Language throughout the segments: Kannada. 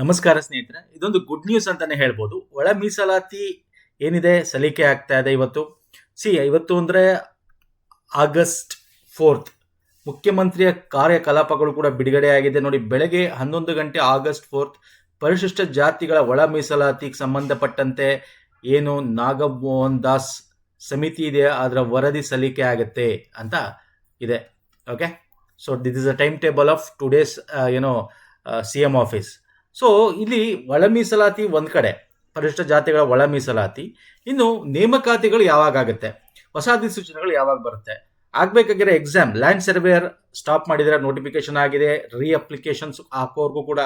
ನಮಸ್ಕಾರ ಸ್ನೇಹಿತರೆ, ಇದೊಂದು ಗುಡ್ ನ್ಯೂಸ್ ಅಂತಾನೆ ಹೇಳ್ಬೋದು. ಒಳ ಮೀಸಲಾತಿ ಏನಿದೆ? ಸಲಿಕೆ ಆಗ್ತಾ ಇದೆ ಇವತ್ತು. ಸಿ ಇವತ್ತು ಅಂದ್ರೆ ಆಗಸ್ಟ್ ಫೋರ್ತ್ ಮುಖ್ಯಮಂತ್ರಿಯ ಕಾರ್ಯಕಲಾಪಗಳು ಕೂಡ ಬಿಡುಗಡೆ ಆಗಿದೆ. ನೋಡಿ, ಬೆಳಗ್ಗೆ ಹನ್ನೊಂದು ಗಂಟೆ ಆಗಸ್ಟ್ ಫೋರ್ತ್ ಪರಿಶಿಷ್ಟ ಜಾತಿಗಳ ಒಳ ಮೀಸಲಾತಿಗೆ ಸಂಬಂಧಪಟ್ಟಂತೆ ಏನು ನಾಗಮೋಹನ್ ದಾಸ್ ಸಮಿತಿ ಇದೆ, ಅದರ ವರದಿ ಸಲ್ಲಿಕೆ ಆಗುತ್ತೆ ಅಂತ ಇದೆ. Okay so this is a time table of today's ಏನೋ ಸಿ ಎಂ ಆಫೀಸ್ ಸೊ ಇಲ್ಲಿ ಒಳ ಮೀಸಲಾತಿ ಒಂದು ಕಡೆ ಪರಿಶಿಷ್ಟ ಜಾತಿಗಳ ಒಳ ಮೀಸಲಾತಿ ಇನ್ನು ನೇಮಕಾತಿಗಳು ಯಾವಾಗ ಆಗುತ್ತೆ? ಹೊಸ ಅಧಿಸೂಚನೆಗಳು ಯಾವಾಗ ಬರುತ್ತೆ? ಆಗ್ಬೇಕಾಗಿರೋ ಎಕ್ಸಾಮ್ ಲ್ಯಾಂಡ್ ಸರ್ವೇಯರ್ ಸ್ಟಾಪ್ ಮಾಡಿದರೆ ನೋಟಿಫಿಕೇಶನ್ ಆಗಿದೆ ರೀ ಅಪ್ಲಿಕೇಶನ್ಸ್ ಹಾಕೋರ್ಗೂ ಕೂಡ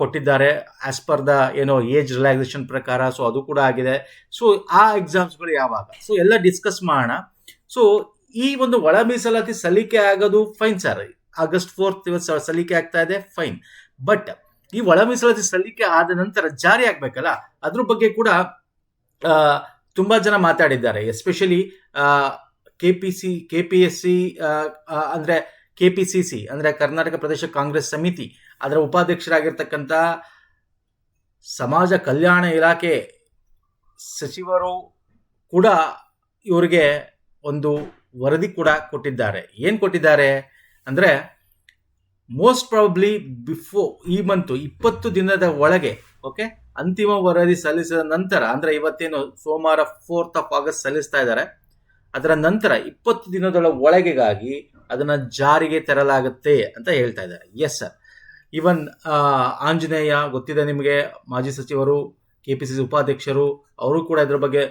ಕೊಟ್ಟಿದ್ದಾರೆ ಆಸ್ ಪರ್ ದ ಏನೋ ಏಜ್ ರಿಲ್ಯಾಕ್ಸೇಷನ್ ಪ್ರಕಾರ ಸೊ ಅದು ಕೂಡ ಆಗಿದೆ. ಸೊ ಆ ಎಕ್ಸಾಮ್ಸ್ಗಳು ಯಾವಾಗ? ಸೊ ಎಲ್ಲ ಡಿಸ್ಕಸ್ ಮಾಡೋಣ. ಸೊ ಈ ಒಂದು ಒಳ ಮೀಸಲಾತಿ ಸಲ್ಲಿಕೆ ಆಗೋದು ಫೈನ್ ಸರ್ ಆಗಸ್ಟ್ ಫೋರ್ತ್ ಇವತ್ತು ಸಲ್ಲಿಕೆ ಆಗ್ತಾ ಇದೆ ಫೈನ್ ಬಟ್ ಈ ಒಳ ಮೀಸಲಾತಿ ಸಲ್ಲಿಕೆ ಆದ ನಂತರ ಜಾರಿ ಆಗ್ಬೇಕಲ್ಲ? ಅದ್ರ ಬಗ್ಗೆ ಕೂಡ ತುಂಬಾ ಜನ ಮಾತಾಡಿದ್ದಾರೆ. Especially K P C K P S C ಅಂದ್ರೆ ಕೆ ಪಿ ಸಿ ಸಿ ಅಂದ್ರೆ ಕರ್ನಾಟಕ ಪ್ರದೇಶ ಕಾಂಗ್ರೆಸ್ ಸಮಿತಿ. ಅದರ ಉಪಾಧ್ಯಕ್ಷರಾಗಿರ್ತಕ್ಕಂಥ ಸಮಾಜ ಕಲ್ಯಾಣ ಇಲಾಖೆ ಸಚಿವರು ಕೂಡ ಇವರಿಗೆ ಒಂದು ವರದಿ ಕೂಡ ಕೊಟ್ಟಿದ್ದಾರೆ. ಏನ್ ಕೊಟ್ಟಿದ್ದಾರೆ? ಅಂದ್ರೆ ಮೋಸ್ಟ್ ಪ್ರಾಬಬ್ಲಿ ಬಿಫೋರ್ ಈ ಮಂತು ಇಪ್ಪತ್ತು ದಿನದ ಒಳಗೆ ಓಕೆ ಅಂತಿಮ ವರದಿ ಸಲ್ಲಿಸಿದ ನಂತರ, ಅಂದ್ರೆ ಇವತ್ತೇನು ಸೋಮವಾರ ಫೋರ್ತ್ ಆಫ್ ಆಗಸ್ಟ್ ಸಲ್ಲಿಸ್ತಾ ಇದ್ದಾರೆ, ಅದರ ನಂತರ ಇಪ್ಪತ್ತು ದಿನದೊಳ ಒಳಗೆಗಾಗಿ ಅದನ್ನ ಜಾರಿಗೆ ತರಲಾಗುತ್ತೆ ಅಂತ ಹೇಳ್ತಾ ಇದ್ದಾರೆ. ಎಸ್ ಸರ್ ಇವನ್ ಆಂಜನೇಯ, ಗೊತ್ತಿದೆ ನಿಮಗೆ, ಮಾಜಿ ಸಚಿವರು ಕೆ ಪಿ ಸಿ ಸಿ ಉಪಾಧ್ಯಕ್ಷರು, ಅವರು ಕೂಡ ಇದ್ರ ಬಗ್ಗೆ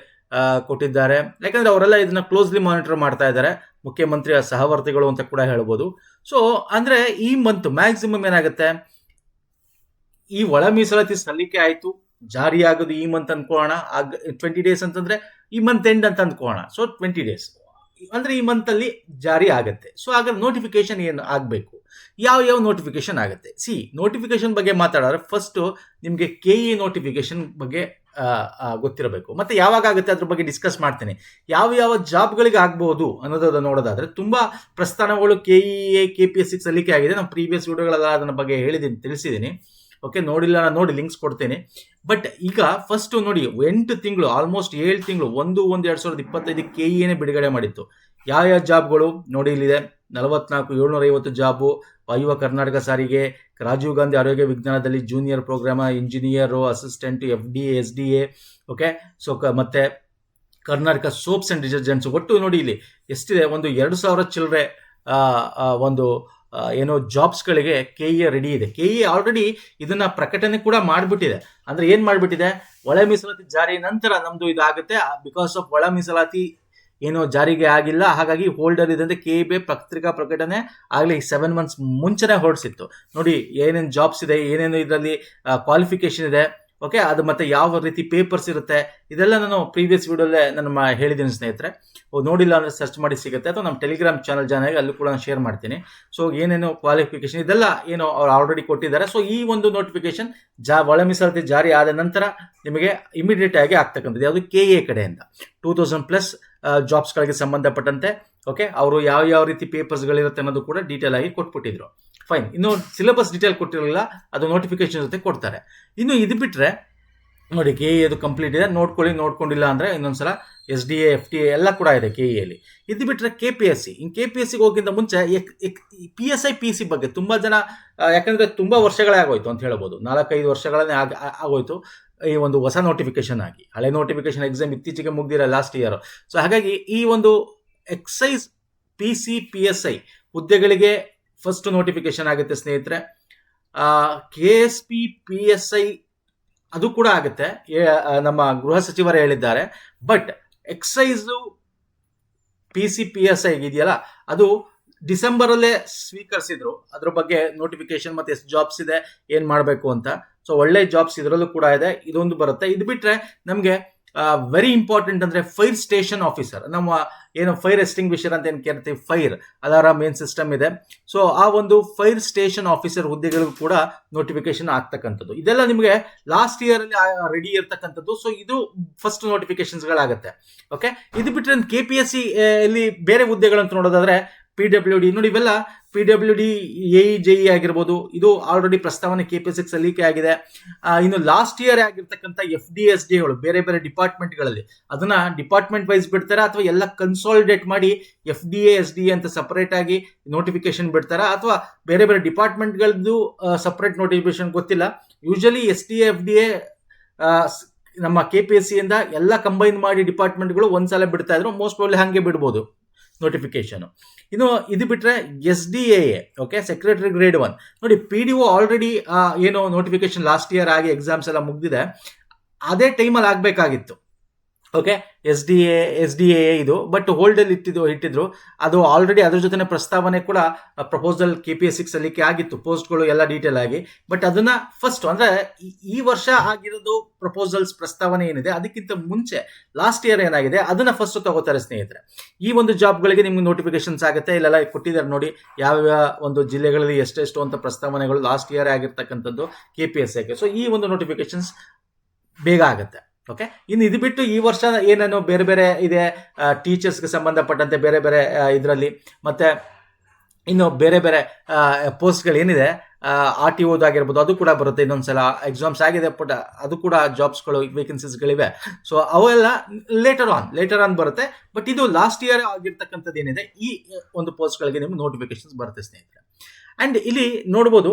ಕೊಟ್ಟಿದ್ದಾರೆ. ಯಾಕಂದ್ರೆ ಅವರೆಲ್ಲ ಇದನ್ನ ಕ್ಲೋಸ್ಲಿ ಮಾನಿಟರ್ ಮಾಡ್ತಾ ಇದ್ದಾರೆ. ಮುಖ್ಯಮಂತ್ರಿಯ ಸಹವರ್ತಿಗಳು ಅಂತ ಕೂಡ ಹೇಳ್ಬೋದು. ಸೊ ಅಂದ್ರೆ ಈ ಮಂತ್ ಮ್ಯಾಕ್ಸಿಮಮ್ ಏನಾಗುತ್ತೆ? ಈ ಒಳ ಮೀಸಲಾತಿ ಸಲ್ಲಿಕೆ ಆಯಿತು. ಜಾರಿ ಆಗೋದು ಈ ಮಂತ್ ಅನ್ಕೋಣ. ಟ್ವೆಂಟಿ ಡೇಸ್ ಅಂತಂದ್ರೆ ಈ ಮಂತ್ ಎಂಡ್ ಅಂತ ಅನ್ಕೋಣ. ಸೊ ಟ್ವೆಂಟಿ ಡೇಸ್ ಅಂದ್ರೆ ಈ ಮಂತ್ ಅಲ್ಲಿ ಜಾರಿ ಆಗುತ್ತೆ. ಸೊ ಆಗ ನೋಟಿಫಿಕೇಶನ್ ಏನು ಆಗಬೇಕು? ಯಾವ ಯಾವ ನೋಟಿಫಿಕೇಶನ್ ಆಗುತ್ತೆ? ಸಿ ನೋಟಿಫಿಕೇಶನ್ ಬಗ್ಗೆ ಮಾತಾಡಿದ್ರೆ ಫಸ್ಟ್ ನಿಮಗೆ ಕೆ ಇ ನೋಟಿಫಿಕೇಶನ್ ಬಗ್ಗೆ ಗೊತ್ತಿರಬೇಕು. ಮತ್ತೆ ಯಾವಾಗ ಆಗುತ್ತೆ ಅದ್ರ ಬಗ್ಗೆ ಡಿಸ್ಕಸ್ ಮಾಡ್ತೀನಿ. ಯಾವ ಯಾವ ಜಾಬ್ಗಳಿಗೆ ಆಗ್ಬಹುದು ಅನ್ನೋದನ್ನ ನೋಡೋದಾದ್ರೆ ತುಂಬಾ ಪ್ರಸ್ಥಾನಗಳು K E A K P S C ಸಲ್ಲಿಕೆ ಆಗಿದೆ. ನಾನು ಪ್ರೀವಿಯಸ್ ವಿಡಿಯೋಗಳೆಲ್ಲ ಅದನ್ನ ಬಗ್ಗೆ ಹೇಳಿದ್ದೀನಿ, ತಿಳಿಸಿದ್ದೀನಿ. ಓಕೆ ನೋಡಿಲ್ಲ ನೋಡಿ ಲಿಂಕ್ಸ್ ಕೊಡ್ತೇನೆ. ಬಟ್ ಈಗ ಫಸ್ಟ್ ನೋಡಿ ಎಂಟು ತಿಂಗಳು ಆಲ್ಮೋಸ್ಟ್ ಏಳು ತಿಂಗಳು, ಒಂದು ಒಂದು, ಎರಡು ಸಾವಿರದ ಇಪ್ಪತ್ತೈದು ಕೆ ಇನೇ ಬಿಡುಗಡೆ ಮಾಡಿತ್ತು. ಯಾವ ಯಾವ ಜಾಬ್ಗಳು ನೋಡಿ ಇಲ್ಲಿದೆ. ನಲವತ್ನಾಲ್ಕು ಏಳ್ನೂರ ಐವತ್ತು ಜಾಬು ವಾಯುವ ಕರ್ನಾಟಕ ಸಾರಿಗೆ, ರಾಜೀವ್ ಗಾಂಧಿ ಆರೋಗ್ಯ ವಿಜ್ಞಾನದಲ್ಲಿ junior programme engineer, assistant F D A S D A okay? So ಮತ್ತೆ ಕರ್ನಾಟಕ ಸೋಪ್ಸ್ ಅಂಡ್ ಡಿಟರ್ಜೆಂಟ್ಸ್ ಒಟ್ಟು ನೋಡಿ ಇಲ್ಲಿ ಎಷ್ಟಿದೆ? ಒಂದು ಎರಡು ಸಾವಿರ ಚಿಲ್ಲರೆ ಒಂದು ಏನೋ ಜಾಬ್ಸ್ಗಳಿಗೆ ಕೆ ಇ ರೆಡಿ ಇದೆ. ಕೆ ಇ ಆಲ್ರೆಡಿ ಇದನ್ನು ಪ್ರಕಟಣೆ ಕೂಡ ಮಾಡಿಬಿಟ್ಟಿದೆ. ಅಂದರೆ ಏನು ಮಾಡಿಬಿಟ್ಟಿದೆ? ಒಳ ಮೀಸಲಾತಿ ಜಾರಿ ನಂತರ ನಮ್ಮದು ಇದಾಗುತ್ತೆ. ಬಿಕಾಸ್ ಆಫ್ ಒಳ ಮೀಸಲಾತಿ ಏನು ಜಾರಿಗೆ ಆಗಿಲ್ಲ. ಹಾಗಾಗಿ ಹೋಲ್ಡರ್ ಇದೆ ಕೆ ಬಿ ಪತ್ರಿಕಾ ಪ್ರಕಟಣೆ ಆಗಲಿ ಸೆವೆನ್ ಮಂತ್ಸ್ ಮುಂಚೆನೇ ಹೊರಡಿಸಿತ್ತು. ನೋಡಿ, ಏನೇನು ಜಾಬ್ಸ್ ಇದೆ, ಏನೇನು ಇದರಲ್ಲಿ ಕ್ವಾಲಿಫಿಕೇಶನ್ ಇದೆ. ಓಕೆ ಅದು ಮತ್ತೆ ಯಾವ ರೀತಿ ಪೇಪರ್ಸ್ ಇರುತ್ತೆ, ಇದೆಲ್ಲ ನಾನು ಪ್ರೀವಿಯಸ್ ವಿಡಿಯೋಲ್ಲೇ ನಾನು ಹೇಳಿದ್ದೀನಿ ಸ್ನೇಹಿತರೆ. ನೋಡಿಲ್ಲ ಅಂದರೆ ಸರ್ಚ್ ಮಾಡಿ ಸಿಗುತ್ತೆ. ಅಥವಾ ನಮ್ಮ ಟೆಲಿಗ್ರಾಮ್ ಚಾನಲ್ ಜನ ಅಲ್ಲೂ ಕೂಡ ನಾನು ಶೇರ್ ಮಾಡ್ತೀನಿ. ಸೊ ಏನೇನು ಕ್ವಾಲಿಫಿಕೇಶನ್ ಇದೆಲ್ಲ ಏನು ಅವ್ರು ಆಲ್ರೆಡಿ ಕೊಟ್ಟಿದ್ದಾರೆ. ಸೊ ಈ ಒಂದು ನೋಟಿಫಿಕೇಶನ್ ಜಾ ಒಳ ಮೀಸಲಾತಿ ಜಾರಿ ಆದ ನಂತರ ನಿಮಗೆ ಇಮಿಡಿಯೇಟ್ ಆಗಿ ಆಗ್ತಕ್ಕಂಥದ್ದು. ಯಾವುದು ಕೆ ಎ ಕಡೆಯಿಂದ. ಟೂ ತೌಸಂಡ್ ಪ್ಲಸ್ ಜಾಬ್ಸ್ಗಳಿಗೆ ಸಂಬಂಧಪಟ್ಟಂತೆ ಓಕೆ ಅವರು ಯಾವ ಯಾವ ರೀತಿ ಪೇಪರ್ಸ್ಗಳಿರುತ್ತೆ ಅನ್ನೋದು ಕೂಡ ಡೀಟೇಲ್ ಆಗಿ ಕೊಟ್ಬಿಟ್ಟಿದ್ರು. ಫೈನ್ ಇನ್ನು ಸಿಲೆಬಸ್ ಡೀಟೇಲ್ ಕೊಟ್ಟಿರಲಿಲ್ಲ, ಅದು ನೋಟಿಫಿಕೇಶನ್ ಜೊತೆ ಕೊಡ್ತಾರೆ. ಇನ್ನು ಇದು ಬಿಟ್ರೆ, ನೋಡಿ ಕೆ ಇ ಅದು ಕಂಪ್ಲೀಟ್ ಇದೆ. ನೋಡ್ಕೊಳ್ಳಿ, ನೋಡ್ಕೊಂಡಿಲ್ಲ ಅಂದ್ರೆ ಇನ್ನೊಂದ್ಸಲ ಎಸ್ ಡಿ ಎಫ್ ಟಿ ಎಲ್ಲ ಕೂಡ ಇದೆ ಕೆ ಎಲ್ಲಿ ಇದು ಬಿಟ್ರೆ ಕೆ ಪಿ ಎಸ್ ಸಿ ಇನ್ನು ಕೆ ಪಿ ಎಸ್ ಸಿಗೆ ಹೋಗಿಂತ ಮುಂಚೆ P S I P C ಬಗ್ಗೆ ತುಂಬಾ ಜನ ಯಾಕಂದರೆ ತುಂಬಾ ವರ್ಷಗಳೇ ಆಗೋಯ್ತು ಅಂತ ಹೇಳ್ಬೋದು. ನಾಲ್ಕೈದು ವರ್ಷಗಳನ್ನೇ ಆಗ ಆಗೋಯ್ತು. ಈ ಒಂದು ಹೊಸ ನೋಟಿಫಿಕೇಶನ್ ಆಗಿ. ಹಳೆ ನೋಟಿಫಿಕೇಶನ್ ಎಕ್ಸಾಮ್ ಇತ್ತೀಚೆಗೆ ಮುಗ್ದಿರ ಲಾಸ್ಟ್ ಇಯರ್ ಸೊ ಹಾಗಾಗಿ ಈ ಒಂದು excise P C P S I ಹುದ್ದೆಗಳಿಗೆ ಫಸ್ಟ್ ನೋಟಿಫಿಕೇಶನ್ ಆಗುತ್ತೆ ಸ್ನೇಹಿತರೆ. K S P P S I ಅದು ಕೂಡ ಆಗುತ್ತೆ. ನಮ್ಮ ಗೃಹ ಸಚಿವರು ಹೇಳಿದ್ದಾರೆ. But excise P C P S I ಇದೆಯಲ್ಲ, ಅದು ಡಿಸೆಂಬರಲ್ಲೇ ಸ್ವೀಕರಿಸಿದ್ರು. ಅದ್ರ ಬಗ್ಗೆ ನೋಟಿಫಿಕೇಶನ್ ಮತ್ತೆ ಎಷ್ಟು ಜಾಬ್ಸ್ ಇದೆ, ಏನು ಮಾಡಬೇಕು ಅಂತ. ಸೊ ಒಳ್ಳೆ ಜಾಬ್ಸ್ ಇದರಲ್ಲೂ ಕೂಡ ಇದೆ. ಇದೊಂದು ಬರುತ್ತೆ. ಇದು ಬಿಟ್ರೆ ನಮಗೆ ವೆರಿ ಇಂಪಾರ್ಟೆಂಟ್ ಅಂದ್ರೆ ಫೈರ್ ಸ್ಟೇಷನ್ ಆಫೀಸರ್ ನಮ್ಮ, ಏನು ಫೈರ್ ಎಸ್ಟಿಂಗ್ವಿಷರ್ ಅಂತ ಏನು ಕೇಳ್ತೀವಿ? ಫೈರ್ ಅಲಾರಾಮ್ ಮೇನ್ ಸಿಸ್ಟಮ್ ಇದೆ. ಸೊ ಆ ಒಂದು ಫೈರ್ ಸ್ಟೇಷನ್ ಆಫೀಸರ್ ಹುದ್ದೆಗಳಿಗೂ ಕೂಡ ನೋಟಿಫಿಕೇಶನ್ ಆಗ್ತಕ್ಕಂಥದ್ದು. ಇದೆಲ್ಲ ನಿಮಗೆ ಲಾಸ್ಟ್ ಇಯರ್ ಅಲ್ಲಿ ರೆಡಿ ಇರ್ತಕ್ಕಂಥದ್ದು. ಸೊ ಇದು ಫಸ್ಟ್ ನೋಟಿಫಿಕೇಶನ್ಸ್ ಗಳಾಗುತ್ತೆ. ಓಕೆ ಇದು ಬಿಟ್ಟರೆ ಕೆ ಪಿ ಎಸ್ ಸಿ ಇಲ್ಲಿ ಬೇರೆ ಹುದ್ದೆಗಳಂತ ನೋಡೋದಾದ್ರೆ ಪಿ ಡಬ್ಲ್ಯೂ ಡಿ ನೋಡಿ, ಇವೆಲ್ಲ P W D A J E ಆಗಿರ್ಬೋದು. ಇದು ಆಲ್ರೆಡಿ ಪ್ರಸ್ತಾವನೆ ಕೆ ಪಿ ಎಸ್ ಸಲ್ಲಿಕೆ ಆಗಿದೆ. ಇನ್ನು ಲಾಸ್ಟ್ ಇಯರ್ ಆಗಿರ್ತಕ್ಕಂಥ ಎಫ್ ಡಿ ಎಸ್ ಡಿಗಳು ಬೇರೆ ಬೇರೆ ಡಿಪಾರ್ಟ್ಮೆಂಟ್ಗಳಲ್ಲಿ ಅದನ್ನ ಡಿಪಾರ್ಟ್ಮೆಂಟ್ ವೈಸ್ ಬಿಡ್ತಾರಾ ಅಥವಾ ಎಲ್ಲ ಕನ್ಸಾಲಿಡೇಟ್ ಮಾಡಿ F D A S D ಅಂತ ಸಪರೇಟ್ ಆಗಿ ನೋಟಿಫಿಕೇಶನ್ ಬಿಡ್ತಾರಾ? ಅಥವಾ ಬೇರೆ ಬೇರೆ ಡಿಪಾರ್ಟ್ಮೆಂಟ್ಗಳದ್ದು ಸಪರೇಟ್ ನೋಟಿಫಿಕೇಶನ್ ಗೊತ್ತಿಲ್ಲ. Usually S D F D A ನಮ್ಮ ಕೆ ಪಿ ಎಸ್ ಸಿಯಿಂದ ಎಲ್ಲ ಕಂಬೈನ್ ಮಾಡಿ ಡಿಪಾರ್ಟ್ಮೆಂಟ್ಗಳು ಒಂದ್ಸಲ ಬಿಡ್ತಾ ಇದ್ರು. ಮೋಸ್ಟ್ ಪ್ರಾಬ್ಲಿ ಹಾಗೆ ಬಿಡ್ಬೋದು. ನೋಟಿಫಿಕೇಶನ್ ಇನ್ನು ಇದು ಬಿಟ್ಟರೆ S D A okay secretary grade one ನೋಡಿ ಪಿ ಡಿ ಒ ಆಲ್ರೆಡಿ ಏನು ನೋಟಿಫಿಕೇಶನ್ ಲಾಸ್ಟ್ ಇಯರ್ ಆಗಿ ಎಕ್ಸಾಮ್ಸ್ ಎಲ್ಲ ಮುಗಿದಿದೆ. ಅದೇ ಟೈಮಲ್ಲಿ ಆಗಬೇಕಾಗಿತ್ತು. Okay S D A S D A ಇದು. ಬಟ್ ಹೋಲ್ಡಲ್ಲಿ ಇಟ್ಟಿದ್ದು, ಇಟ್ಟಿದ್ರು. ಅದು ಆಲ್ರೆಡಿ ಅದ್ರ ಜೊತೆ ಪ್ರಸ್ತಾವನೆ ಕೂಡ proposal K P S six ಸಲ್ಲಿಕೆ ಆಗಿತ್ತು. ಪೋಸ್ಟ್ಗಳು ಎಲ್ಲ ಡೀಟೇಲ್ ಆಗಿ. ಬಟ್ ಅದನ್ನ ಫಸ್ಟ್ ಅಂದ್ರೆ, ಈ- ವರ್ಷ ಆಗಿರೋದು ಪ್ರಪೋಸಲ್ಸ್ ಪ್ರಸ್ತಾವನೆ ಏನಿದೆ, ಅದಕ್ಕಿಂತ ಮುಂಚೆ ಲಾಸ್ಟ್ ಇಯರ್ ಏನಾಗಿದೆ, ಅದನ್ನ ಫಸ್ಟ್ ತಗೋತಾರೆ ಸ್ನೇಹಿತರೆ. ಈ ಒಂದು ಜಾಬ್ಗಳಿಗೆ ನಿಮ್ಗೆ ನೋಟಿಫಿಕೇಶನ್ಸ್ ಆಗುತ್ತೆ. ಇಲ್ಲೆಲ್ಲ ಕೊಟ್ಟಿದ್ದಾರೆ ನೋಡಿ ಯಾವ ಒಂದು ಜಿಲ್ಲೆಗಳಲ್ಲಿ ಎಷ್ಟೆಷ್ಟು ಅಂತ ಪ್ರಸ್ತಾವನೆಗಳು ಲಾಸ್ಟ್ ಇಯರ್ ಆಗಿರ್ತಕ್ಕಂಥದ್ದು ಕೆ ಪಿ ಎಸ್ ಸೊ ಈ ಒಂದು ನೋಟಿಫಿಕೇಶನ್ಸ್ ಬೇಗ ಆಗುತ್ತೆ. ಓಕೆ ಇನ್ನು ಇದು ಬಿಟ್ಟು ಈ ವರ್ಷ ಏನೇನು ಬೇರೆ ಬೇರೆ ಇದೆ ಟೀಚರ್ಸ್ಗೆ ಸಂಬಂಧಪಟ್ಟಂತೆ ಬೇರೆ ಬೇರೆ ಇದರಲ್ಲಿ. ಮತ್ತೆ ಇನ್ನು ಬೇರೆ ಬೇರೆ ಪೋಸ್ಟ್ಗಳು ಏನಿದೆ ಆರ್ ಟಿ ಓದಾಗಿರ್ಬೋದು ಅದು ಕೂಡ ಬರುತ್ತೆ ಇನ್ನೊಂದ್ಸಲ. ಎಕ್ಸಾಮ್ಸ್ ಆಗಿದೆ ಬಟ್ ಅದು ಕೂಡ ಜಾಬ್ಸ್ಗಳು ವೇಕೆನ್ಸೀಸ್ಗಳಿವೆ ಸೊ ಅವೆಲ್ಲ ಲೇಟರ್ ಆನ್ ಲೇಟರ್ ಆನ್ ಬರುತ್ತೆ. ಬಟ್ ಇದು ಲಾಸ್ಟ್ ಇಯರ್ ಆಗಿರ್ತಕ್ಕಂಥದ್ದು ಏನಿದೆ, ಈ ಒಂದು ಪೋಸ್ಟ್ಗಳಿಗೆ ನಿಮ್ಗೆ ನೋಟಿಫಿಕೇಶನ್ಸ್ ಬರುತ್ತೆ, ಸ್ನೇಹಿತರೆ. ಅಂಡ್ ಇಲ್ಲಿ ನೋಡ್ಬೋದು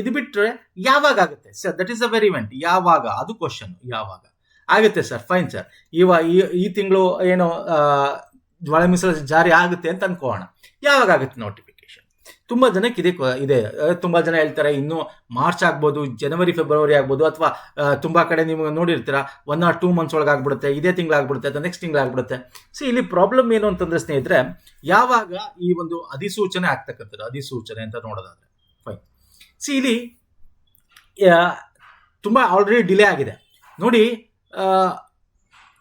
ಇದು ಬಿಟ್ಟರೆ ಯಾವಾಗ ಆಗುತ್ತೆ? Sir that is a very event ಯಾವಾಗ? ಅದು ಕ್ವಶನ್ ಯಾವಾಗ? ಆಗುತ್ತೆ ಸರ್ ಫೈನ್ ಸರ್ ಇವ ಈ- ತಿಂಗಳು ಏನು ಒಳ ಮೀಸಲಾತಿ ಜಾರಿ ಆಗುತ್ತೆ ಅಂತ ಅನ್ಕೋಣ. ಯಾವಾಗ ಆಗುತ್ತೆ ನೋಟಿಫಿಕೇಶನ್ ತುಂಬಾ ಜನಕ್ಕೆ ಇದೆ ಇದೆ. ತುಂಬ ಜನ ಹೇಳ್ತಾರೆ, ಇನ್ನು ಮಾರ್ಚ್ ಆಗ್ಬೋದು, ಜನವರಿ, ಫೆಬ್ರವರಿ ಆಗ್ಬೋದು, ಅಥವಾ ತುಂಬಾ ಕಡೆ ನೀವು ನೋಡಿರ್ತೀರಾ ಒನ್ ಆರ್ ಟೂ ಮಂತ್ಸ್ ಒಳಗೆ ಆಗ್ಬಿಡುತ್ತೆ, ಇದೇ ತಿಂಗಳಾಗ್ಬಿಡುತ್ತೆ ಅಥವಾ ನೆಕ್ಸ್ಟ್ ತಿಂಗಳಾಗ್ಬಿಡುತ್ತೆ ಸೊ ಇಲ್ಲಿ ಪ್ರಾಬ್ಲಮ್ ಏನು ಅಂತಂದ್ರೆ ಸ್ನೇಹಿತರೆ, ಯಾವಾಗ ಈ ಒಂದು ಅಧಿಸೂಚನೆ ಆಗ್ತಕ್ಕಂಥದ್ದು, ಅಧಿಸೂಚನೆ ಅಂತ ನೋಡೋದಾದ್ರೆ ಫೈನ್ ಸಿ ಇಲ್ಲಿ ತುಂಬ ಆಲ್ರೆಡಿ ಡಿಲೇ ಆಗಿದೆ. ನೋಡಿ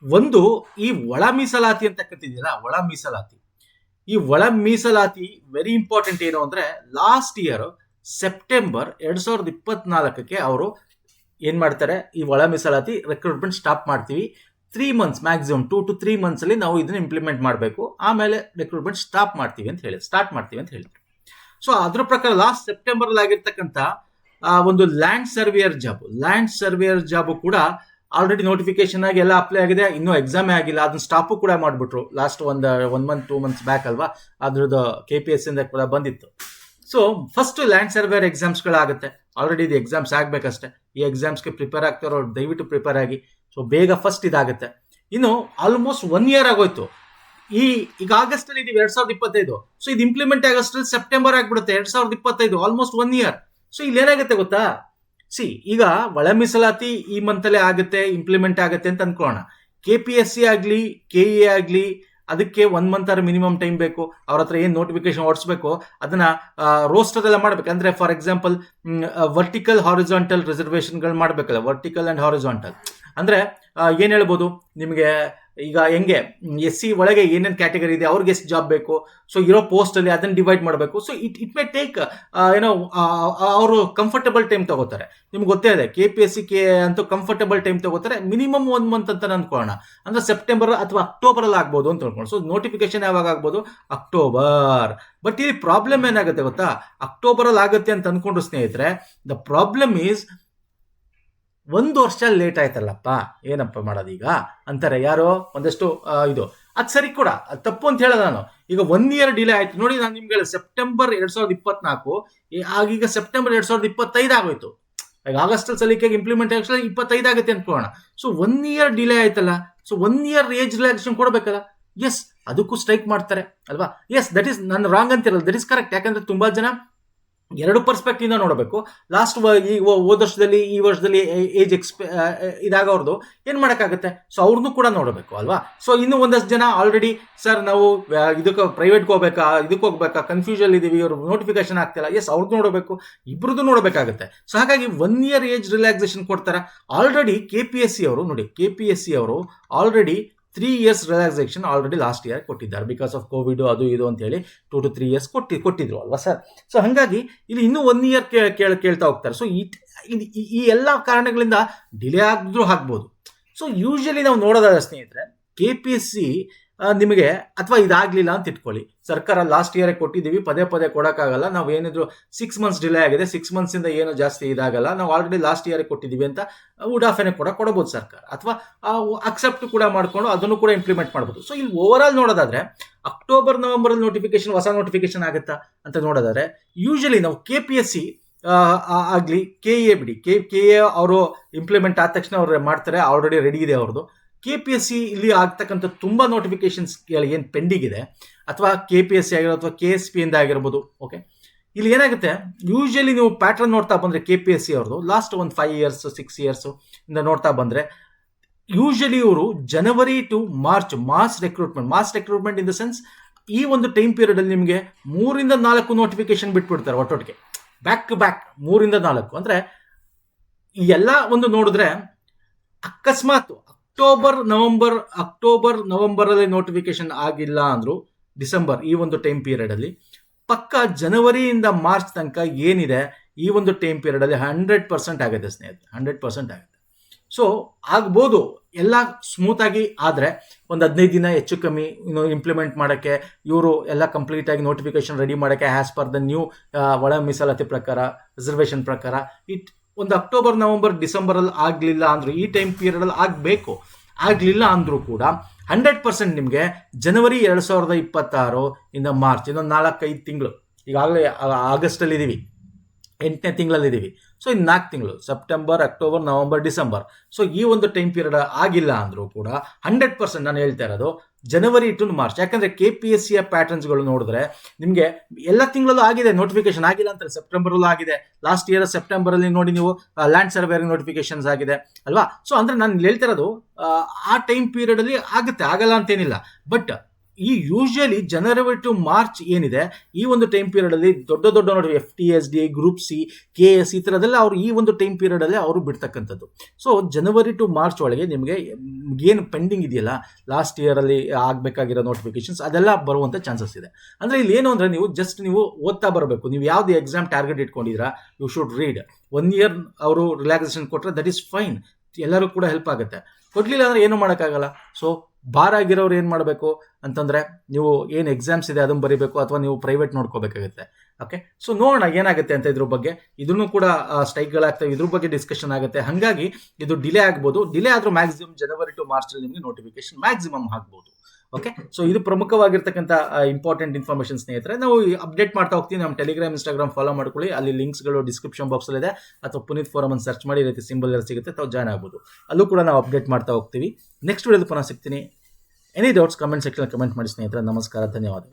ಒಂದು ಈ ಒಳ ಮೀಸಲಾತಿ ಅಂತಕ್ಕಂತಿದೆಯಲ್ಲ ಒಳ ಮೀಸಲಾತಿ. ಈ ಒಳ ಮೀಸಲಾತಿ ವೆರಿ ಇಂಪಾರ್ಟೆಂಟ್ ಏನು ಅಂದ್ರೆ ಲಾಸ್ಟ್ ಇಯರ್ ಸೆಪ್ಟೆಂಬರ್ ಎರಡ್ ಸಾವಿರದ ಇಪ್ಪತ್ನಾಲ್ಕಕ್ಕೆ ಅವರು ಏನ್ ಮಾಡ್ತಾರೆ? ಈ ಒಳ ಮೀಸಲಾತಿ ರೆಕ್ರೂಟ್ಮೆಂಟ್ ಸ್ಟಾಪ್ ಮಾಡ್ತೀವಿ. Three months maximum two to three months ಅಲ್ಲಿ ನಾವು ಇದನ್ನ ಇಂಪ್ಲಿಮೆಂಟ್ ಮಾಡಬೇಕು. ಆಮೇಲೆ ರೆಕ್ರೂಟ್ಮೆಂಟ್ ಸ್ಟಾಪ್ ಮಾಡ್ತೀವಿ ಅಂತ ಹೇಳಿ ಸ್ಟಾರ್ಟ್ ಮಾಡ್ತೀವಿ ಅಂತ ಹೇಳಿದ್ರು. ಸೊ ಅದ್ರ ಪ್ರಕಾರ ಲಾಸ್ಟ್ ಸೆಪ್ಟೆಂಬರ್ ಆಗಿರ್ತಕ್ಕಂಥ ಒಂದು land surveyor job land surveyor job ಕೂಡ ಆಲ್ರೆಡಿ ನೋಟಿಫಿಕೇಶನ್ ಆಗಿ ಎಲ್ಲ ಅಪ್ಲೈ ಆಗಿದೆ. ಇನ್ನೂ ಎಕ್ಸಾಮೇ ಆಗಿಲ್ಲ. ಅದನ್ನ ಸ್ಟಾಪು ಕೂಡ ಮಾಡಿಬಿಟ್ರು. ಲಾಸ್ಟ್ ಒಂದು one month two months back ಅಲ್ವಾ? ಅದ್ರದ್ದು ಕೆ ಪಿ ಎಸ್ ಇಂದ ಕೂಡ ಬಂದಿತ್ತು. ಸೊ ಫಸ್ಟ್ ಲ್ಯಾಂಡ್ ಸರ್ವೇರ್ ಎಕ್ಸಾಮ್ಸ್ಗಳಾಗುತ್ತೆ ಆಲ್ರೆಡಿ ಇದು ಎಕ್ಸಾಮ್ಸ್ ಆಗ್ಬೇಕಷ್ಟೇ. ಈ ಎಕ್ಸಾಮ್ಸ್ಗೆ ಪ್ರಿಪೇರ್ ಆಗ್ತಾರೋ ದಯವಿಟ್ಟು ಪ್ರಿಪೇರ್ ಆಗಿ. ಸೊ ಬೇಗ ಫಸ್ಟ್ ಇದಾಗುತ್ತೆ. ಇನ್ನು ಆಲ್ಮೋಸ್ಟ್ ಒನ್ ಇಯರ್ ಆಗೋಯ್ತು. ಈ, ಈಗ ಆಗಸ್ಟ್ ಅಲ್ಲಿ ಇದೀವಿ ಎರಡ್ ಸಾವಿರದ ಇಪ್ಪತ್ತೈದು. ಸೊ ಇದು ಇಂಪ್ಲಿಮೆಂಟ್ ಆಗಸ್ಟಲ್ಲಿ ಸೆಪ್ಟೆಂಬರ್ ಆಗ್ಬಿಡುತ್ತೆ. ಎರಡ್ ಸಾವಿರದ ಇಪ್ಪತ್ತೈದು ಆಲ್ಮೋಸ್ಟ್ ಒನ್ ಇಯರ್ ಸೊ ಇಲ್ಲಿ ಏನಾಗುತ್ತೆ ಗೊತ್ತಾ? ಸಿ, ಈಗ ಒಳ ಮೀಸಲಾತಿ ಈ ಮಂತಲ್ಲೇ ಆಗುತ್ತೆ ಇಂಪ್ಲಿಮೆಂಟ್ ಆಗುತ್ತೆ ಅಂತ ಅನ್ಕೊಳ್ಳೋಣ. ಕೆ ಪಿ ಎಸ್ ಸಿ ಆಗಲಿ ಕೆ ಇ ಆಗಲಿ, ಅದಕ್ಕೆ one month or minimum time ಬೇಕು, ಅವ್ರ ಹತ್ರ ಏನು ನೋಟಿಫಿಕೇಶನ್ ಓಡಿಸ್ಬೇಕು ಅದನ್ನ ರೋಸ್ಟರ್ದೆಲ್ಲ ಮಾಡಬೇಕು. ಅಂದ್ರೆ ಫಾರ್ ಎಕ್ಸಾಂಪಲ್ ವರ್ಟಿಕಲ್ ಹಾರಿಜಾಂಟಲ್ ರಿಸರ್ವೇಷನ್ಗಳು ಮಾಡ್ಬೇಕಲ್ಲ ವರ್ಟಿಕಲ್ ಅಂಡ್ ಹಾರಿಜಾಂಟಲ್ ಅಂದ್ರೆ ಏನ್ ಹೇಳ್ಬೋದು? ನಿಮಗೆ ಈಗ ಹೆಂಗೆ? ಎಸ್ ಸಿ ಒಳಗೆ ಏನೇನು ಕ್ಯಾಟಗರಿ ಇದೆ, ಅವ್ರಿಗೆ ಎಷ್ಟು ಜಾಬ್ ಬೇಕು? ಸೊ ಇರೋ ಪೋಸ್ಟ್ ಅಲ್ಲಿ ಅದನ್ನ ಡಿವೈಡ್ ಮಾಡಬೇಕು. So it it may take ಏನೋ ಅವರು ಕಂಫರ್ಟಬಲ್ ಟೈಮ್ ತಗೋತಾರೆ. ನಿಮ್ಗೆ ಗೊತ್ತೇ ಇದೆ K P S C K ಅಂತೂ ಕಂಫರ್ಟಬಲ್ ಟೈಮ್ ತಗೋತಾರೆ. ಮಿನಿಮಮ್ ಒನ್ ಮಂತ್ ಅಂತ ಅನ್ಕೊಳ್ಳೋಣ ಅಂದ್ರೆ ಸೆಪ್ಟೆಂಬರ್ ಅಥವಾ ಅಕ್ಟೋಬರ್ ಅಲ್ಲಿ ಆಗ್ಬೋದು ಅಂತ ಅನ್ಕೊಂಡು ಸೊ ನೋಟಿಫಿಕೇಶನ್ ಯಾವಾಗ ಆಗ್ಬೋದು? ಅಕ್ಟೋಬರ್ ಬಟ್ ಇಲ್ಲಿ ಪ್ರಾಬ್ಲಮ್ ಏನಾಗುತ್ತೆ ಗೊತ್ತಾ? ಅಕ್ಟೋಬರ್ ಅಲ್ಲಿ ಆಗುತ್ತೆ ಅಂತ ಅಂದ್ಕೊಂಡು ಸ್ನೇಹಿತರೆ ದ ಪ್ರಾಬ್ಲಮ್ ಈಸ್ ಒಂದು ವರ್ಷ ಲೇಟ್ ಆಯ್ತಲ್ಲಪ್ಪ, ಏನಪ್ಪ ಮಾಡೋದೀಗ? ಅಂತಾರೆ, ಯಾರೋ? ಒಂದಷ್ಟು ಇದು. ಅದು ಸರಿ ಕೂಡ, ಅದು ತಪ್ಪು ಅಂತ ಹೇಳೋದು ನಾನು. ಈಗ ಒನ್ ಇಯರ್ ಡಿಲೇ ಆಯ್ತು. ನೋಡಿ ನಾನು ನಿಮ್ಗೆ ಸೆಪ್ಟೆಂಬರ್ ಎರಡ್ ಸಾವಿರದ ಇಪ್ಪತ್ನಾಲ್ಕು ಆಗೀಗ ಸೆಪ್ಟೆಂಬರ್ ಎರಡ್ ಸಾವಿರದ ಇಪ್ಪತ್ತೈದು ಆಗೋಯ್ತು. ಈಗ ಆಗಸ್ಟ್ ಸಲಿಕೆಗೆ ಇಂಪ್ಲಿಮೆಂಟ್ ಆಗಿ ಇಪ್ಪತ್ತೈದು ಆಗುತ್ತೆ ಅನ್ಕೋಣ ಸೊ ಒನ್ ಇಯರ್ ಡಿಲೇ ಆಯ್ತಲ್ಲ? So one year age relaxation ಕೊಡಬೇಕಲ್ಲ? ಎಸ್ ಅದಕ್ಕೂ ಸ್ಟ್ರೈಕ್ ಮಾಡ್ತಾರೆ, ಅಲ್ವಾ? ಎಸ್ ದಟ್ ಇಸ್ ನನ್ನ ರಾಂಗ್ ಅಂತಿರಲ್ಲ. ದಟ್ ಇಸ್ ಕರೆಕ್ಟ್ ಯಾಕಂದ್ರೆ ತುಂಬಾ ಜನ ಎರಡು ಪರ್ಸ್ಪೆಕ್ಟಿಂದ ನೋಡಬೇಕು. ಲಾಸ್ಟ್ ಈ ಹೋದ ವರ್ಷದಲ್ಲಿ, ಈ ವರ್ಷದಲ್ಲಿ ಏಜ್ ಎಕ್ಸ್ಪೆ ಇದಾಗವ್ರದ್ದು ಏನು ಮಾಡೋಕ್ಕಾಗುತ್ತೆ? ಸೊ ಅವ್ರನ್ನೂ ಕೂಡ ನೋಡಬೇಕು, ಅಲ್ವಾ? ಸೊ ಇನ್ನು ಒಂದಷ್ಟು ಜನ ಆಲ್ರೆಡಿ ಸರ್ ನಾವು ಇದಕ್ಕೆ ಪ್ರೈವೇಟ್ಗೆ ಹೋಗ್ಬೇಕಾ, ಇದಕ್ಕೆ ಹೋಗ್ಬೇಕಾ ಕನ್ಫ್ಯೂಷನ್ ಇದ್ದೀವಿ ಇವರು ನೋಟಿಫಿಕೇಶನ್ ಆಗ್ತಿಲ್ಲ ಎಸ್ ಅವ್ರದ್ದು ನೋಡಬೇಕು ಇಬ್ಬರದ್ದು ನೋಡಬೇಕಾಗುತ್ತೆ. ಸೊ ಹಾಗಾಗಿ ಒನ್ ಇಯರ್ ಏಜ್ ರಿಲ್ಯಾಕ್ಸೇಷನ್ ಕೊಡ್ತಾರೆ. Already K P S C ಅವರು, ನೋಡಿ ಕೆ ಪಿ ಎಸ್ ಸಿ ಅವರು already three years relaxation already last year ಕೊಟ್ಟಿದ್ದಾರೆ. ಬಿಕಾಸ್ ಆಫ್ ಕೋವಿಡ್ ಅದು ಇದು ಅಂತ ಹೇಳಿ ಟೂ ಟು ತ್ರೀ ಇಯರ್ಸ್ ಕೊಟ್ಟಿ, ಕೊಟ್ಟಿದ್ರು ಅಲ್ವಾ ಸರ್ ಸೊ ಹಾಗಾಗಿ ಇಲ್ಲಿ ಇನ್ನೂ ಒನ್ ಇಯರ್ ಕೇಳ, ಕೇಳ್ತಾ ಹೋಗ್ತಾರೆ. ಸೊ ಈ ಈ- ಎಲ್ಲ ಕಾರಣಗಳಿಂದ ಡಿಲೇ ಆಗಿದ್ರೂ ಆಗ್ಬೋದು. ಸೊ ಯೂಶಲಿ ನಾವು ನೋಡೋದಾದ ಸ್ನೇಹಿತರೆ ಕೆ ಪಿ ಎಸ್ ಸಿ ನಿಮಗೆ ಅಥವಾ ಇದಾಗಲಿಲ್ಲ ಅಂತ ಇಟ್ಕೊಳ್ಳಿ. ಸರ್ಕಾರ ಲಾಸ್ಟ್ ಇಯರೇ ಕೊಟ್ಟಿದ್ದೀವಿ, ಪದೇ ಪದೇ ಕೊಡೋಕ್ಕಾಗಲ್ಲ. ನಾವು ಏನಿದ್ರು ಸಿಕ್ಸ್ ಮಂತ್ಸ್ ಡಿಲೇ ಆಗಿದೆ ಸಿಕ್ಸ್ ಮಂತ್ಸಿಂದ ಏನು ಜಾಸ್ತಿ ಇದಾಗಲ್ಲ. ನಾವು ಆಲ್ರೆಡಿ ಲಾಸ್ಟ್ ಇಯರ್ ಕೊಟ್ಟಿದ್ದೀವಿ ಅಂತ ಉಡಾಫೆನೆ ಕೂಡ ಕೊಡಬಹುದು ಸರ್ಕಾರ. ಅಥವಾ ಅಕ್ಸೆಪ್ಟ್ ಕೂಡ ಮಾಡಿಕೊಂಡು ಅದನ್ನು ಕೂಡ ಇಂಪ್ಲಿಮೆಂಟ್ ಮಾಡ್ಬೋದು. ಸೊ ಇಲ್ಲಿ ಓವರ್ ಆಲ್ ನೋಡೋದಾದ್ರೆ ಅಕ್ಟೋಬರ್ ನವೆಂಬರ್ ನೋಟಿಫಿಕೇಶನ್ ಹೊಸ ನೋಟಿಫಿಕೇಶನ್ ಆಗುತ್ತಾ ಅಂತ ನೋಡೋದಾದ್ರೆ ಯೂಶಲಿ ನಾವು ಕೆ ಪಿ ಎಸ್ ಸಿ ಆಗಲಿ ಕೆ ಎ ಬಿಡಿ. ಕೆ ಕೆ ಎ ಅವರು ಇಂಪ್ಲಿಮೆಂಟ್ ಆದ ತಕ್ಷಣ ಅವ್ರು ಮಾಡ್ತಾರೆ ಆಲ್ರೆಡಿ ರೆಡಿ ಇದೆ ಅವ್ರದ್ದು. ಕೆ ಪಿ ಎಸ್ ಸಿ ಇಲ್ಲಿ ಆಗ್ತಕ್ಕಂಥ ತುಂಬ ನೋಟಿಫಿಕೇಶನ್ಸ್ ಏನು ಪೆಂಡಿಂಗ್ ಇದೆ, ಅಥವಾ ಕೆ ಪಿ ಎಸ್ ಸಿ ಆಗಿರೋ ಅಥವಾ ಕೆ ಎಸ್ ಪಿ ಇಂದ ಆಗಿರ್ಬೋದು ಓಕೆ ಇಲ್ಲಿ ಏನಾಗುತ್ತೆ ಯೂಶಲಿ ನೀವು ಪ್ಯಾಟ್ರನ್ ನೋಡ್ತಾ ಬಂದರೆ ಕೆ ಪಿ ಎಸ್ ಸಿ ಅವ್ರದ್ದು ಲಾಸ್ಟ್ ಒಂದು ಫೈವ್ ಇಯರ್ಸ್ ಸಿಕ್ಸ್ ಇಯರ್ಸು ಇಂದ ನೋಡ್ತಾ ಬಂದರೆ ಯೂಶಲಿ ಇವರು January to March mass recruitment mass recruitment in the sense ಈ ಒಂದು ಟೈಮ್ ಪೀರಿಯಡಲ್ಲಿ ನಿಮಗೆ ಮೂರಿಂದ ನಾಲ್ಕು ನೋಟಿಫಿಕೇಶನ್ ಬಿಟ್ಬಿಡ್ತಾರೆ ಒಟ್ಟೊಟ್ಟಿಗೆ. ಬ್ಯಾಕ್ ಟು ಬ್ಯಾಕ್ ಮೂರಿಂದ ನಾಲ್ಕು. ಅಂದರೆ ಈ ಎಲ್ಲ ಒಂದು ನೋಡಿದ್ರೆ ಅಕಸ್ಮಾತ್ ಅಕ್ಟೋಬರ್ ನವೆಂಬರ್ ಅಕ್ಟೋಬರ್ ನವೆಂಬರಲ್ಲಿ ನೋಟಿಫಿಕೇಶನ್ ಆಗಿಲ್ಲ ಅಂದ್ರು ಡಿಸೆಂಬರ್ ಈ ಒಂದು ಟೈಮ್ ಪೀರಿಯಡಲ್ಲಿ ಪಕ್ಕ ಜನವರಿಯಿಂದ ಮಾರ್ಚ್ ತನಕ ಏನಿದೆ, ಈ ಒಂದು ಟೈಮ್ ಪೀರಿಯಡಲ್ಲಿ ಹಂಡ್ರೆಡ್ ಪರ್ಸೆಂಟ್ ಆಗುತ್ತೆ ಸ್ನೇಹಿತರೆ ಹಂಡ್ರೆಡ್ ಪರ್ಸೆಂಟ್ ಆಗುತ್ತೆ ಸೊ ಆಗ್ಬೋದು, ಎಲ್ಲ ಸ್ಮೂತಾಗಿ ಆದರೆ ಒಂದು ಹದಿನೈದು ದಿನ ಹೆಚ್ಚು ಕಮ್ಮಿ, ಇನ್ನು ಇಂಪ್ಲಿಮೆಂಟ್ ಮಾಡೋಕ್ಕೆ, ಇವರು ಎಲ್ಲ ಕಂಪ್ಲೀಟಾಗಿ ನೋಟಿಫಿಕೇಶನ್ ರೆಡಿ ಮಾಡೋಕ್ಕೆ ಆಸ್ ಪರ್ ದ ನ್ಯೂ ಒಳ ಮೀಸಲಾತಿ ಪ್ರಕಾರ ರಿಸರ್ವೇಷನ್ ಪ್ರಕಾರ ಇಟ್ ಒಂದು ಅಕ್ಟೋಬರ್ ನವೆಂಬರ್ ಡಿಸೆಂಬರಲ್ಲಿ ಆಗಲಿಲ್ಲ ಅಂದರು, ಈ ಟೈಮ್ ಪೀರಿಯಡಲ್ಲಿ ಆಗಬೇಕು. ಆಗಲಿಲ್ಲ ಅಂದರೂ ಕೂಡ ಹಂಡ್ರೆಡ್ ಪರ್ಸೆಂಟ್ ನಿಮಗೆ ಜನವರಿ ಎರಡು ಸಾವಿರದ ಇಪ್ಪತ್ತಾರು ಇಂದ ಮಾರ್ಚ್ ಇನ್ನೊಂದು ನಾಲ್ಕೈದು ತಿಂಗಳು. ಈಗಾಗಲೇ ಆಗಸ್ಟಲ್ಲಿ ಇದ್ದೀವಿ ಎಂಟನೇ ತಿಂಗಳಲ್ಲಿದ್ದೀವಿ. ಸೊ ಇನ್ನು ನಾಲ್ಕು ತಿಂಗಳು September October November December so ಈ ಒಂದು ಟೈಮ್ ಪೀರಿಯಡ್ ಆಗಿಲ್ಲ ಅಂದರೂ ಕೂಡ ಹಂಡ್ರೆಡ್ ಪರ್ಸೆಂಟ್ ನಾನು ಹೇಳ್ತಾ ಇರೋದು ಜನವರಿ ಟು ಮಾರ್ಚ್ ಯಾಕಂದರೆ ಕೆ ಪಿ ಎಸ್ ಸಿಯ ಪ್ಯಾಟರ್ನ್ಸ್ಗಳು ನೋಡಿದ್ರೆ ನಿಮಗೆ ಎಲ್ಲ ತಿಂಗಳಲ್ಲೂ ಆಗಿದೆ ನೋಟಿಫಿಕೇಶನ್ ಆಗಿಲ್ಲ ಅಂತಾರೆ. ಸೆಪ್ಟೆಂಬರಲ್ಲೂ ಆಗಿದೆ. ಲಾಸ್ಟ್ ಇಯರ್ ಸೆಪ್ಟೆಂಬರಲ್ಲಿ ನೋಡಿ ನೀವು ಲ್ಯಾಂಡ್ ಸರ್ವೇರಿಂಗ್ ನೋಟಿಫಿಕೇಶನ್ಸ್ ಆಗಿದೆ ಅಲ್ವಾ? ಸೊ ಅಂದರೆ ನಾನು ಹೇಳ್ತಿರೋದು ಆ, ಟೈಮ್ ಪೀರಿಯಡಲ್ಲಿ ಆಗುತ್ತೆ ಆಗಲ್ಲ ಅಂತೇನಿಲ್ಲ. ಬಟ್ ಈ ಯೂಶಲಿ ಜನವರಿ ಟು ಮಾರ್ಚ್ ಏನಿದೆ, ಈ ಒಂದು ಟೈಮ್ ಪೀರಿಯಡಲ್ಲಿ ದೊಡ್ಡ ದೊಡ್ಡ ನೋಡಿ F T S D group C K S ಈ ಥರದೆಲ್ಲ ಅವರು ಈ ಒಂದು ಟೈಮ್ ಪೀರಿಯಡಲ್ಲೇ ಅವರು ಬಿಡ್ತಕ್ಕಂಥದ್ದು. ಸೊ ಜನವರಿ ಟು ಮಾರ್ಚ್ ಒಳಗೆ ನಿಮಗೆ ಏನು ಪೆಂಡಿಂಗ್ ಇದೆಯಲ್ಲ ಲಾಸ್ಟ್ ಇಯರಲ್ಲಿ ಆಗಬೇಕಾಗಿರೋ ನೋಟಿಫಿಕೇಶನ್ಸ್ ಅದೆಲ್ಲ ಬರುವಂಥ ಚಾನ್ಸಸ್ ಇದೆ. ಅಂದರೆ ಇಲ್ಲಿ ಏನು ಅಂದರೆ ನೀವು ಜಸ್ಟ್ ನೀವು ಓದ್ತಾ ಬರಬೇಕು. ನೀವು ಯಾವುದು exam target ಇಟ್ಕೊಂಡಿದ್ದೀರಾ you should read one year ಅವರು ರಿಲ್ಯಾಕ್ಸೇಷನ್ ಕೊಟ್ಟರೆ ದಟ್ ಈಸ್ ಫೈನ್ ಎಲ್ಲರೂ ಕೂಡ ಹೆಲ್ಪ್ ಆಗುತ್ತೆ. ಕೊಡಲಿಲ್ಲ ಅಂದರೆ ಏನು ಮಾಡೋಕ್ಕಾಗಲ್ಲ? ಸೊ ಬಾರ್ ಆಗಿರೋರು ಏನು ಮಾಡಬೇಕು ಅಂತಂದರೆ ನೀವು ಏನು ಎಕ್ಸಾಮ್ಸ್ ಇದೆ ಅದನ್ನು ಬರೀಬೇಕು ಅಥವಾ ನೀವು ಪ್ರೈವೇಟ್ ನೋಡ್ಕೋಬೇಕಾಗುತ್ತೆ. ಓಕೆ ಸೊ ನೋಡೋಣ ಏನಾಗುತ್ತೆ ಅಂತ ಇದ್ರ ಬಗ್ಗೆ. ಇದನ್ನು ಕೂಡ ಸ್ಟ್ರೈಕ್ಗಳಾಗ್ತವೆ ಇದ್ರ ಬಗ್ಗೆ ಡಿಸ್ಕಷನ್ ಆಗುತ್ತೆ. ಹಾಗಾಗಿ ಇದು ಡಿಲೇ ಆಗ್ಬೋದು. ಡಿಲೇ ಆದರೂ ಮ್ಯಾಕ್ಸಿಮಮ್ ಜನವರಿ ಟು ಮಾರ್ಚಲ್ಲಿ ನಿಮಗೆ ನೋಟಿಫಿಕೇಶನ್ ಮ್ಯಾಕ್ಸಿಮಮ್ ಆಗ್ಬೋದು. ಓಕೆ ಸೊ ಇದು ಪ್ರಮುಖವಾಗಿರ್ತಕ್ಕಂಥ ಇಂಪಾರ್ಟೆಂಟ್ ಇನ್ಫಾರ್ಮೇಷನ್ ಸ್ನೇಹಿತರೆ. ನಾವು ಅಪ್ಡೇಟ್ ಮಾಡ್ತಾ ಹೋಗ್ತೀವಿ ನಮ್ಮ ಟೆಲಿಗ್ರಾಮ್ ಇನ್ಸ್ಟಾಗ್ರಾಮ್ ಫಾಲೋ ಮಾಡ್ಕೊಳ್ಳಿ. ಅಲ್ಲಿ ಲಿಂಕ್ಸ್ಗಳು ಡಿಸ್ಕ್ರಿಪ್ಷನ್ ಬಾಕ್ಸಲ್ಲಿದೆ ಅಥವಾ ಪುನೀತ್ ಫೋರಮ್ ಅನ್ನು ಸರ್ಚ್ ಮಾಡಿ ರೀತಿ ಸಿಂಬಲ್ ಸಿಗುತ್ತೆ ಅಥವಾ ಜಾಯ್ನ್ ಆಗ್ಬೋದು. ಅಲ್ಲೂ ಕೂಡ ನಾವು ಅಪ್ಡೇಟ್ ಮಾಡ್ತಾ ಹೋಗ್ತೀವಿ. ನೆಕ್ಸ್ಟ್ ವಿಡಿಯೋದು ಪುನಃ ಸಿಗ್ತೀನಿ. Any doubts comment section comment ಮಾಡಿ ಸ್ನೇಹಿತರೆ. ನಮಸ್ಕಾರ ಧನ್ಯವಾದ